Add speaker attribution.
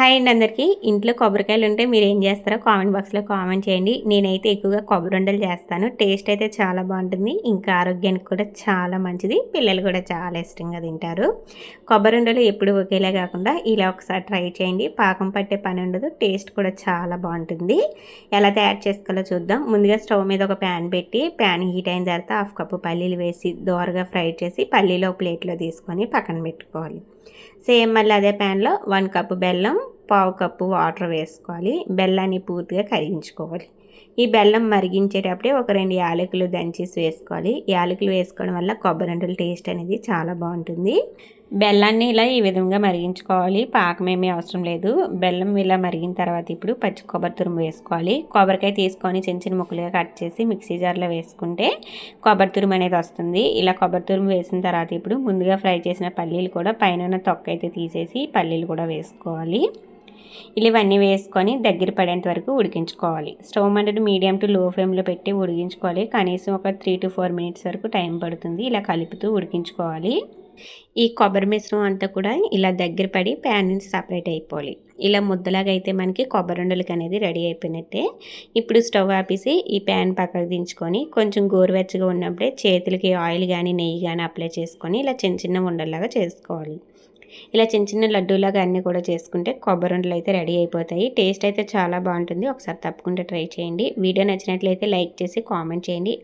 Speaker 1: Hi అండి అందరికీ. ఇంట్లో కొబ్బరికాయలు ఉంటే మీరు ఏం చేస్తారో కామెంట్ బాక్స్లో కామెంట్ చేయండి. నేనైతే ఎక్కువగా కొబ్బరి ఉండలు చేస్తాను. టేస్ట్ అయితే చాలా బాగుంటుంది. ఇంకా ఆరోగ్యానికి కూడా చాలా మంచిది. పిల్లలు కూడా చాలా ఇష్టంగా తింటారు. కొబ్బరి ఉండలు ఎప్పుడు ఒకేలా కాకుండా ఇలా ఒకసారి ట్రై చేయండి. పాకం పట్టే పని ఉండదు. టేస్ట్ కూడా చాలా బాగుంటుంది. ఎలా తయారు చేసుకోవాలో చూద్దాం. ముందుగా స్టవ్ మీద ఒక ప్యాన్ పెట్టి ప్యాన్ హీట్ అయిన తర్వాత హాఫ్ కప్పు పల్లీలు వేసి దోరగా ఫ్రై చేసి పల్లీలో ప్లేట్లో తీసుకొని పక్కన పెట్టుకోవాలి. సేమ్ మళ్ళీ అదే ప్యాన్లో వన్ కప్పు బెల్లం పావు కప్పు వాటర్ వేసుకోవాలి. బెల్లాన్ని పూర్తిగా కరిగించుకోవాలి. ఈ బెల్లం మరిగించేటప్పుడే ఒక రెండు యాలకులు దంచేసి వేసుకోవాలి. యాలకులు వేసుకోవడం వల్ల కొబ్బరి టేస్ట్ అనేది చాలా బాగుంటుంది. బెల్లాన్ని ఇలా ఈ విధంగా మరిగించుకోవాలి. పాకమేమీ అవసరం లేదు. బెల్లం ఇలా మరిగిన తర్వాత ఇప్పుడు పచ్చి కొబ్బరి తురుము వేసుకోవాలి. కొబ్బరికాయ తీసుకొని చిన్న చిన్న ముక్కలుగా కట్ చేసి మిక్సీ జార్లో వేసుకుంటే కొబ్బరి తురుము అనేది వస్తుంది. ఇలా కొబ్బరి తురుము వేసిన తర్వాత ఇప్పుడు ముందుగా ఫ్రై చేసిన పల్లీలు కూడా పైన తొక్క అయితే తీసేసి పల్లీలు కూడా వేసుకోవాలి. ఇలా ఇవన్నీ వేసుకొని దగ్గర పడేంత వరకు ఉడికించుకోవాలి. స్టవ్ మంటను మీడియం టు లో ఫ్లేమ్లో పెట్టి ఉడికించుకోవాలి. కనీసం ఒక త్రీ టు ఫోర్ మినిట్స్ వరకు టైం పడుతుంది. ఇలా కలుపుతూ ఉడికించుకోవాలి. ఈ కొబ్బరి మిశ్రమం అంతా కూడా ఇలా దగ్గర పడి ప్యాన్ నుంచి సపరేట్ అయిపోవాలి. ఇలా ముద్దలాగా అయితే మనకి కొబ్బరి ఉండలకి అనేది రెడీ అయిపోయినట్టే. ఇప్పుడు స్టవ్ ఆపేసి ఈ ప్యాన్ పక్కకు దించుకొని కొంచెం గోరువెచ్చగా ఉన్నప్పుడే చేతులకి ఆయిల్ కానీ నెయ్యి కానీ అప్లై చేసుకొని ఇలా చిన్న చిన్న ఉండల్లాగా చేసుకోవాలి. ఇలా చిన్న చిన్న లడ్డూలాగా అన్నీ కూడా చేసుకుంటే కొబ్బరి ఉండలు అయితే రెడీ అయిపోతాయి. టేస్ట్ అయితే చాలా బాగుంటుంది. ఒకసారి తప్పకుండా ట్రై చేయండి. వీడియో నచ్చినట్లయితే లైక్ చేసి కామెంట్ చేయండి.